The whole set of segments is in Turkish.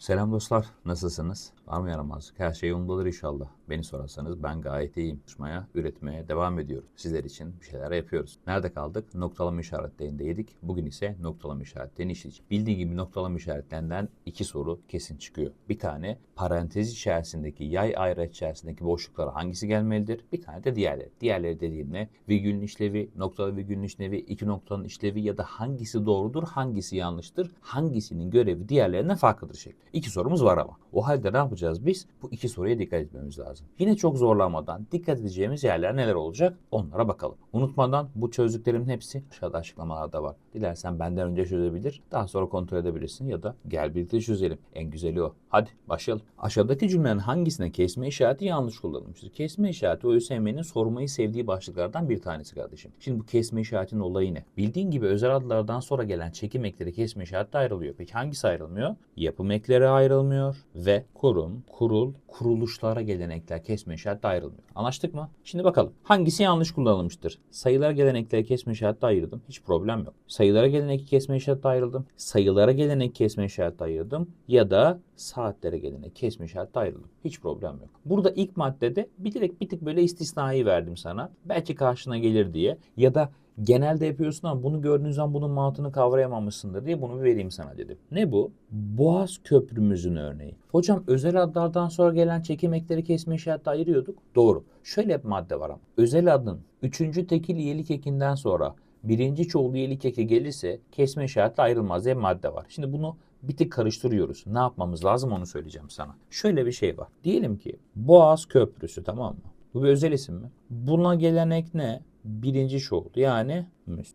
Selam dostlar, nasılsınız? Var mı yaramazlık? Her şey yolundadır inşallah. Beni sorarsanız ben gayet iyiyim. Çalışmaya, üretmeye devam ediyorum. Sizler için bir şeyler yapıyoruz. Nerede kaldık? Noktalama işaretlerindeydik. Bugün ise noktalama işaretlerini işleyeceğiz. Bildiğin gibi noktalama işaretlerinden iki soru kesin çıkıyor. Bir tane parantez içerisindeki, yay ayrı içerisindeki boşluklara hangisi gelmelidir? Bir tane de diğerleri. Diğerleri dediğim ne? Virgülün işlevi, noktalı virgülün işlevi, iki noktanın işlevi ya da hangisi doğrudur, hangisi yanlıştır, hangisinin görevi diğerlerinden farklıdır şekli. İki sorumuz var ama. O halde ne yapacağız biz? Bu iki soruya dikkat etmemiz lazım. Yine çok zorlamadan dikkat edeceğimiz yerler neler olacak? Onlara bakalım. Unutmadan bu çözdüklerimin hepsi aşağıda açıklamalarda var. Dilersen benden önce çözebilir, daha sonra kontrol edebilirsin ya da gel birlikte çözelim. En güzeli o. Hadi başlayalım. Aşağıdaki cümlenin hangisine kesme işareti yanlış kullanılmıştır? Kesme işareti ÖSYM'nin sormayı sevdiği başlıklardan bir tanesi kardeşim. Şimdi bu kesme işaretinin olayı ne? Bildiğin gibi özel adlardan sonra gelen çekim ekleri kesme işareti ayrılıyor. Peki hangisi ayrılmıyor? Yapım ekleri ayrılmıyor ve kurum, kurul, kuruluşlara gelen ekler kesme işareti ayrılmıyor. Anlaştık mı? Şimdi bakalım. Hangisi yanlış kullanılmıştır? Sayılara gelen ekleri kesme işareti ayırdım. Hiç problem yok. Sayılara gelen eki kesme işareti ayırdım. Sayılara gelen ek kesme işareti ayırdım. Ya da saatlere gelen ek kesme işareti ayırdım. Hiç problem yok. Burada ilk maddede bir direkt bir tık böyle istisnayı verdim sana. Belki karşına gelir diye. Ya da genelde yapıyorsun ama bunu gördüğün zaman bunun mantığını kavrayamamışsındır diye bunu bir vereyim sana dedim. Ne bu? Boğaz Köprümüzün örneği. Hocam özel adlardan sonra gelen çekim ekleri kesme işareti ayırıyorduk. Doğru. Şöyle bir madde var ama. Özel adın üçüncü tekil iyelik ekinden sonra birinci çoğul iyelik eki gelirse kesme işareti ayrılmaz diye bir madde var. Şimdi bunu bir tık karıştırıyoruz. Ne yapmamız lazım onu söyleyeceğim sana. Şöyle bir şey var. Diyelim ki Boğaz Köprüsü tamam mı? Bu bir özel isim mi? Buna gelen ek ne? Birinci şu oldu. Yani.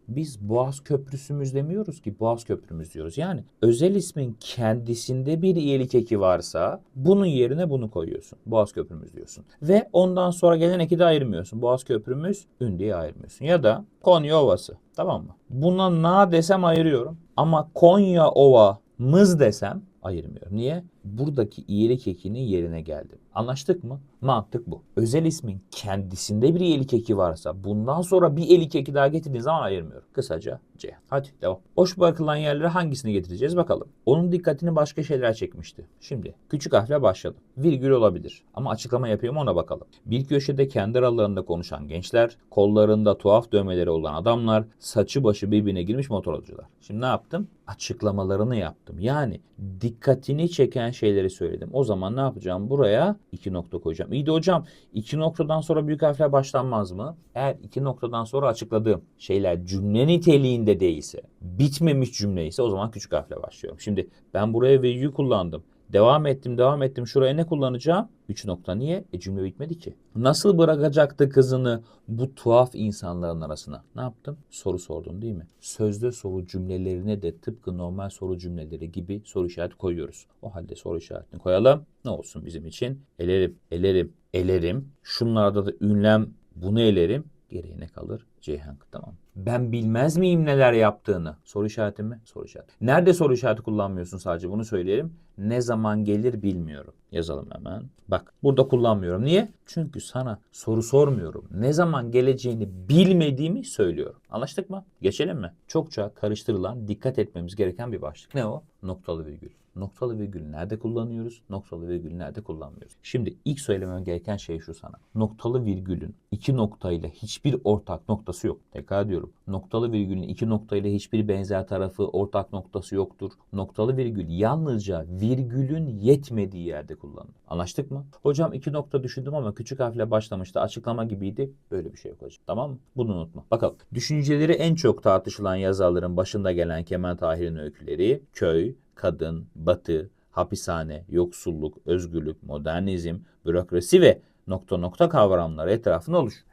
Biz Boğaz Köprüsümüz demiyoruz ki Boğaz Köprümüz diyoruz. Yani özel ismin kendisinde bir iyilik eki varsa bunun yerine bunu koyuyorsun. Boğaz Köprümüz diyorsun. Ve ondan sonra gelen eki de ayırmıyorsun. Boğaz Köprümüz ün diye ayırmıyorsun. Ya da Konya Ovası. Tamam mı? Buna na desem ayırıyorum. Ama Konya Ova mız desem ayırmıyorum. Niye? Buradaki iyilik ekinin yerine geldim. Anlaştık mı? Mantık bu. Özel ismin kendisinde bir iyilik eki varsa bundan sonra bir iyilik eki daha getirdiğin zaman ayırmıyorum. Kısaca C. Hadi devam. Boş bırakılan yerlere hangisini getireceğiz bakalım. Onun dikkatini başka şeyler çekmişti. Şimdi küçük harfle başladım. Virgül olabilir. Ama açıklama yapıyorum ona bakalım. Bir köşede kendi aralarında konuşan gençler, kollarında tuhaf dövmeleri olan adamlar, saçı başı birbirine girmiş motorcular. Şimdi ne yaptım? Açıklamalarını yaptım. Yani dikkatini çeken şeyleri söyledim. O zaman ne yapacağım? Buraya iki nokta koyacağım. İyi de hocam iki noktadan sonra büyük harfler başlanmaz mı? Eğer iki noktadan sonra açıkladığım şeyler cümle niteliğinde değilse, bitmemiş cümle ise o zaman küçük harfle başlıyorum. Şimdi ben buraya virgül kullandım. Devam ettim, devam ettim. Şuraya ne kullanacağım? 3 nokta niye? E cümle bitmedi ki. Nasıl bırakacaktı kızını bu tuhaf insanların arasına? Ne yaptım? Soru sordum değil mi? Sözde soru cümlelerine de tıpkı normal soru cümleleri gibi soru işareti koyuyoruz. O halde soru işaretini koyalım. Ne olsun bizim için? Elerim, elerim, elerim. Şunlarda da ünlem bunu elerim. Geriye ne kalır? Ceyhan tamam. Ben bilmez miyim neler yaptığını? Soru işareti mi? Soru işareti. Nerede soru işareti kullanmıyorsun sadece bunu söyleyelim. Ne zaman gelir bilmiyorum. Yazalım hemen. Bak burada kullanmıyorum. Niye? Çünkü sana soru sormuyorum. Ne zaman geleceğini bilmediğimi söylüyorum. Anlaştık mı? Geçelim mi? Çokça karıştırılan, dikkat etmemiz gereken bir başlık. Ne o? Noktalı virgül. Noktalı virgül nerede kullanıyoruz? Noktalı virgül nerede kullanmıyoruz? Şimdi ilk söylemem gereken şey şu sana. Noktalı virgülün iki noktayla hiçbir ortak noktası yok. Tekrar diyorum. Noktalı virgülün iki noktayla hiçbir benzer tarafı, ortak noktası yoktur. Noktalı virgül yalnızca virgülün yetmediği yerde kullanılır. Anlaştık mı? Hocam iki nokta düşündüm ama küçük harfle başlamıştı. Açıklama gibiydi. Böyle bir şey yok hocam. Tamam mı? Bunu unutma. Bakalım. Düşünceleri en çok tartışılan yazarların başında gelen Kemal Tahir'in öyküleri köy, kadın, batı, hapishane, yoksulluk, özgürlük, modernizm, bürokrasi ve nokta nokta kavramları etrafında oluş.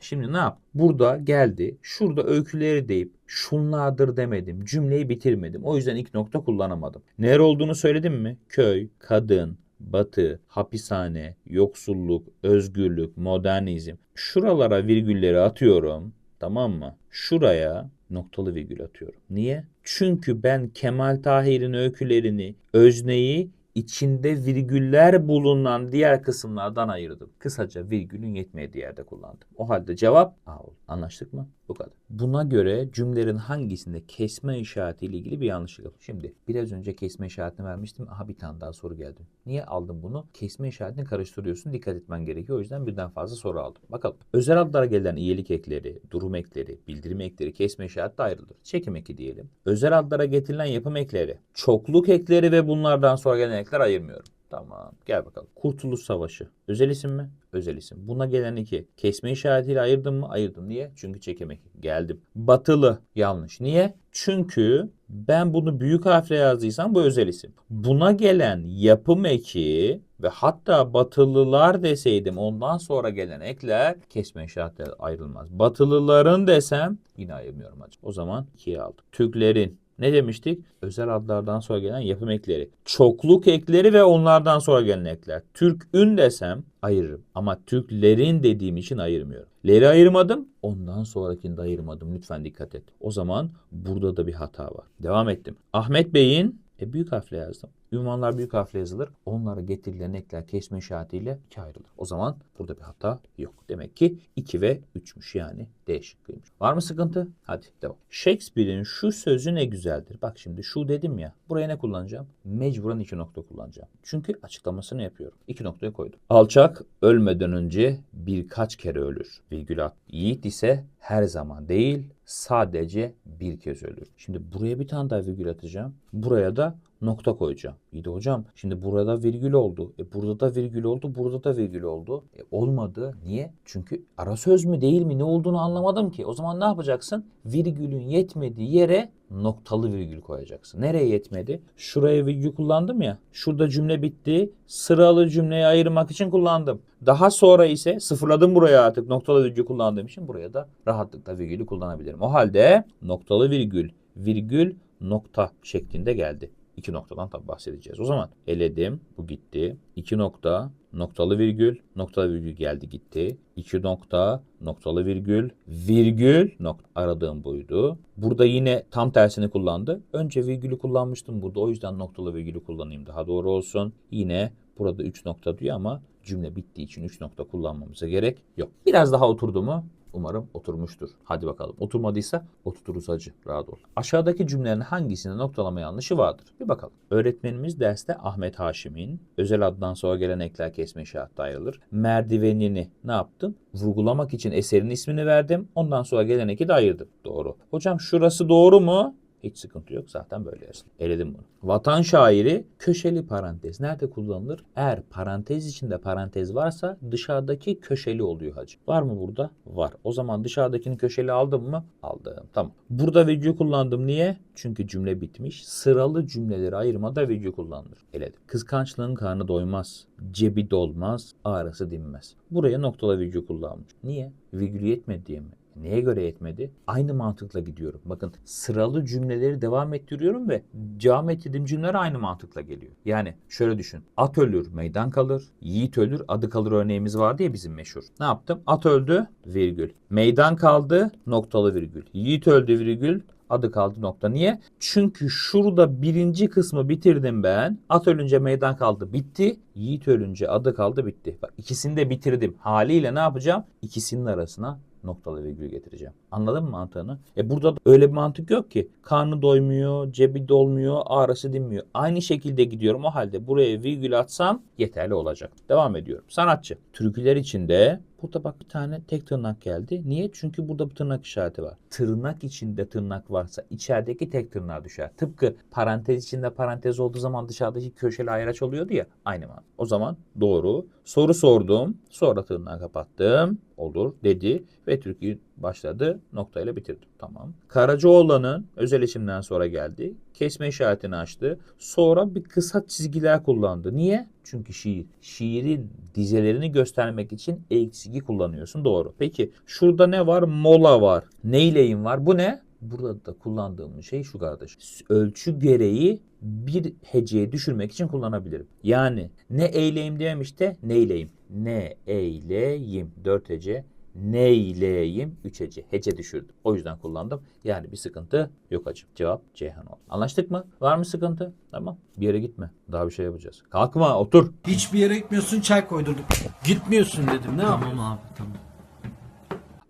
Şimdi ne yap? Burada geldi. Şurada öyküleri deyip şunlardır demedim. Cümleyi bitirmedim. O yüzden ilk nokta kullanamadım. Neler olduğunu söyledim mi? Köy, kadın, batı, hapishane, yoksulluk, özgürlük, modernizm. Şuralara virgülleri atıyorum. Tamam mı? Şuraya noktalı virgül atıyorum. Niye? Çünkü ben Kemal Tahir'in öykülerini, özneyi içinde virgüller bulunan diğer kısımlardan ayırdım. Kısaca virgülün yetmediği yerde kullandım. O halde cevap A oldu. Anlaştık mı? Bu kadar. Buna göre cümlelerin hangisinde kesme işareti ile ilgili bir yanlışlık var? Şimdi biraz önce kesme işaretini vermiştim. Aha bir tane daha soru geldi. Niye aldın bunu? Kesme işaretini karıştırıyorsun. Dikkat etmen gerekiyor. O yüzden birden fazla soru aldım. Bakalım. Özel adlara gelen iyilik ekleri, durum ekleri, bildirim ekleri kesme işareti ayrılır. Çekim eki diyelim. Özel adlara getirilen yapım ekleri, çokluk ekleri ve bunlardan sonra gelen ekler ayırmıyorum. Tamam. Gel bakalım. Kurtuluş Savaşı. Özel isim mi? Özel isim. Buna gelen iki. Kesme işaretiyle ayırdım mı? Ayırdım. Niye? Çünkü çekemek. Geldim. Batılı. Yanlış. Niye? Çünkü ben bunu büyük harfle yazdıysam bu özel isim. Buna gelen yapım eki ve hatta batılılar deseydim ondan sonra gelen ekler kesme işaretle ayrılmaz. Batılıların desem yine ayırmıyorum hacı. O zaman ikiye aldım. Türklerin ne demiştik? Özel adlardan sonra gelen yapım ekleri. Çokluk ekleri ve onlardan sonra gelen ekler. Türk'ün desem ayırırım. Ama Türklerin dediğim için ayırmıyorum. Leri ayırmadım. Ondan sonrakini de ayırmadım. Lütfen dikkat et. O zaman burada da bir hata var. Devam ettim. Ahmet Bey'in e, büyük harfle yazdım. Ünvanlar büyük harfle yazılır. Onlara getirilen ekler kesme işaretiyle iki ayrılır. O zaman burada bir hata yok. Demek ki 2 ve 3'müş yani D şıkkıymış. Var mı sıkıntı? Hadi devam. Shakespeare'in şu sözü ne güzeldir. Bak şimdi şu dedim ya. Buraya ne kullanacağım? Mecburen iki nokta kullanacağım. Çünkü açıklamasını yapıyorum. İki noktayı koydum. Alçak ölmeden önce birkaç kere ölür. Virgül at. Yiğit ise her zaman değil sadece bir kez ölür. Şimdi buraya bir tane daha virgül atacağım. Buraya da nokta koyacağım. İyi de hocam şimdi burada virgül oldu. E burada da virgül oldu. Burada da virgül oldu. E olmadı. Niye? Çünkü ara söz mü değil mi ne olduğunu anlamadım ki. O zaman ne yapacaksın? Virgülün yetmediği yere noktalı virgül koyacaksın. Nereye yetmedi? Şuraya virgül kullandım ya. Şurada cümle bitti. Sıralı cümleyi ayırmak için kullandım. Daha sonra ise sıfırladım buraya artık noktalı virgül kullandığım için buraya da rahatlıkla virgülü kullanabilirim. O halde noktalı virgül, virgül, nokta şeklinde geldi. İki noktadan tabi bahsedeceğiz. O zaman eledim. Bu gitti. İki nokta, noktalı virgül, noktalı virgül geldi gitti. İki nokta, noktalı virgül, virgül, nokta. Aradığım buydu. Burada yine tam tersini kullandı. Önce virgülü kullanmıştım burada. O yüzden noktalı virgülü kullanayım daha doğru olsun. Yine burada 3 nokta diyor ama cümle bittiği için 3 nokta kullanmamıza gerek yok. Biraz daha oturdu mu? Umarım oturmuştur. Hadi bakalım. Oturmadıysa oturturuz hacı. Rahat ol. Aşağıdaki cümlelerin hangisinde noktalama yanlışı vardır? Bir bakalım. Öğretmenimiz derste Ahmet Haşim'in özel addan sonra gelen ekler kesme işareti ayrılır. Merdivenini ne yaptım? Vurgulamak için eserin ismini verdim. Ondan sonra gelen eki de ayırdım. Doğru. Hocam şurası doğru mu? Hiç sıkıntı yok. Zaten böyle yazdım. Eledim bunu. Vatan şairi köşeli parantez. Nerede kullanılır? Eğer parantez içinde parantez varsa dışarıdaki köşeli oluyor hacı. Var mı burada? Var. O zaman dışarıdakini köşeli aldım mı? Aldım. Tamam. Burada virgül kullandım. Niye? Çünkü cümle bitmiş. Sıralı cümleleri ayırmada virgül kullanılır. Eledim. Kıskançlığın karnı doymaz. Cebi dolmaz. Ağrısı dinmez. Buraya noktalı virgül kullanmış. Niye? Virgül yetmedi diye mi? Neye göre yetmedi? Aynı mantıkla gidiyorum. Bakın sıralı cümleleri devam ettiriyorum ve devam ettirdiğim cümleler aynı mantıkla geliyor. Yani şöyle düşün. At ölür, meydan kalır. Yiğit ölür, adı kalır örneğimiz vardı ya bizim meşhur. Ne yaptım? At öldü, virgül. Meydan kaldı, noktalı virgül. Yiğit öldü, virgül. Adı kaldı nokta. Niye? Çünkü şurada birinci kısmı bitirdim ben. At ölünce meydan kaldı bitti. Yiğit ölünce adı kaldı bitti. Bak ikisini de bitirdim. Haliyle ne yapacağım? İkisinin arasına noktalı virgül getireceğim. Anladın mı mantığını? E burada da öyle bir mantık yok ki. Karnı doymuyor, cebi dolmuyor, ağrısı dinmiyor. Aynı şekilde gidiyorum. O halde buraya virgül atsam yeterli olacak. Devam ediyorum. Sanatçı. Türküler içinde Burada bak bir tane tek tırnak geldi. Niye? Çünkü burada bir tırnak işareti var. Tırnak içinde tırnak varsa içerideki tek tırnağa düşer. Tıpkı parantez içinde parantez olduğu zaman dışarıdaki köşeli ayraç oluyordu ya. Aynı mantık. O zaman doğru. Soru sordum. Sonra tırnağı kapattım. Olur dedi ve türküyü başladı. Noktayla bitirdim. Tamam. Karacaoğlan'ın özel isimden sonra geldi. Kesme işaretini açtı. Sonra bir kısa çizgiler kullandı. Niye? Çünkü şiir. Şiirin dizelerini göstermek için eksigi kullanıyorsun. Doğru. Peki şurada ne var? Mola var. Neyleyim var? Bu ne? Burada da kullandığım şey şu kardeş. Ölçü gereği bir heceye düşürmek için kullanabilirim. Yani ne eyleyim dememiş de neyleyim. Ne eyleyim. Dört hece. Neyleyim 3 hece. Hece düşürdüm. O yüzden kullandım. Yani bir sıkıntı yok hacım. Cevap Ceyhan oldu. Anlaştık mı? Var mı sıkıntı? Tamam. Bir yere gitme. Daha bir şey yapacağız. Kalkma otur. Hiçbir yere gitmiyorsun çay koydurduk. Gitmiyorsun dedim ne? Tamam abi tamam.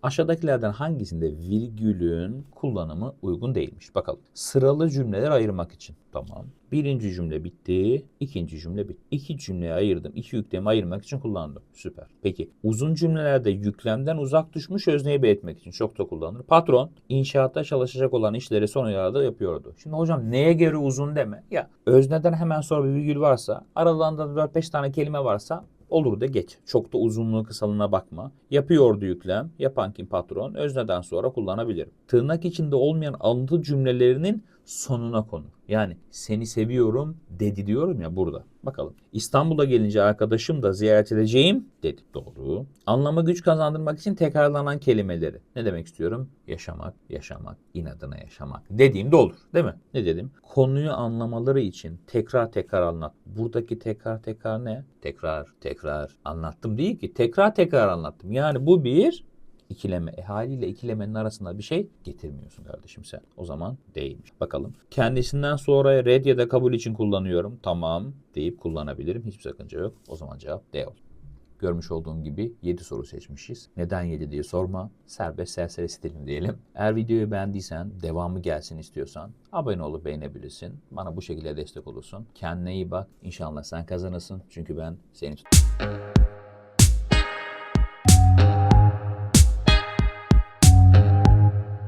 Aşağıdakilerden hangisinde virgülün kullanımı uygun değilmiş? Bakalım. Sıralı cümleler ayırmak için. Tamam. Birinci cümle bitti. ikinci cümle bitti. İki cümleye ayırdım. İki yüklemi ayırmak için kullandım. Süper. Peki uzun cümlelerde yüklemden uzak düşmüş özneyi belirtmek için çok da kullanılır. Patron inşaatta çalışacak olan işleri son aylarda yapıyordu. Şimdi hocam neye göre uzun deme. Ya özneden hemen sonra bir virgül varsa aralarında 4-5 tane kelime varsa olur da geç. Çok da uzunluğu kısalığına bakma. Yapıyordu yüklem. Yapan kim patron. Özneden sonra kullanabilirim. Tırnak içinde olmayan alıntı cümlelerinin sonuna konur. Yani seni seviyorum dedi diyorum ya burada. Bakalım. İstanbul'a gelince arkadaşım da ziyaret edeceğim dedi. Doğru. Anlama güç kazandırmak için tekrarlanan kelimeleri. Ne demek istiyorum? Yaşamak, yaşamak, inadına yaşamak. Dediğimde olur. Değil mi? Ne dedim? Konuyu anlamaları için tekrar tekrar anlat. Buradaki tekrar tekrar ne? Tekrar, tekrar anlattım değil ki. Tekrar tekrar anlattım. Yani bu bir ikileme. E haliyle ikilemenin arasında bir şey getirmiyorsun kardeşim sen. O zaman değilmiş. Bakalım. Kendisinden sonra red ya da kabul için kullanıyorum. Tamam deyip kullanabilirim. Hiçbir sakınca yok. O zaman cevap D olsun. Görmüş olduğum gibi 7 soru seçmişiz. Neden 7 diye sorma. Serbest serseri stilim diyelim. Eğer videoyu beğendiysen, devamı gelsin istiyorsan abone olup beğenebilirsin. Bana bu şekilde destek olursun. Kendine iyi bak. İnşallah sen kazanırsın. Çünkü ben seni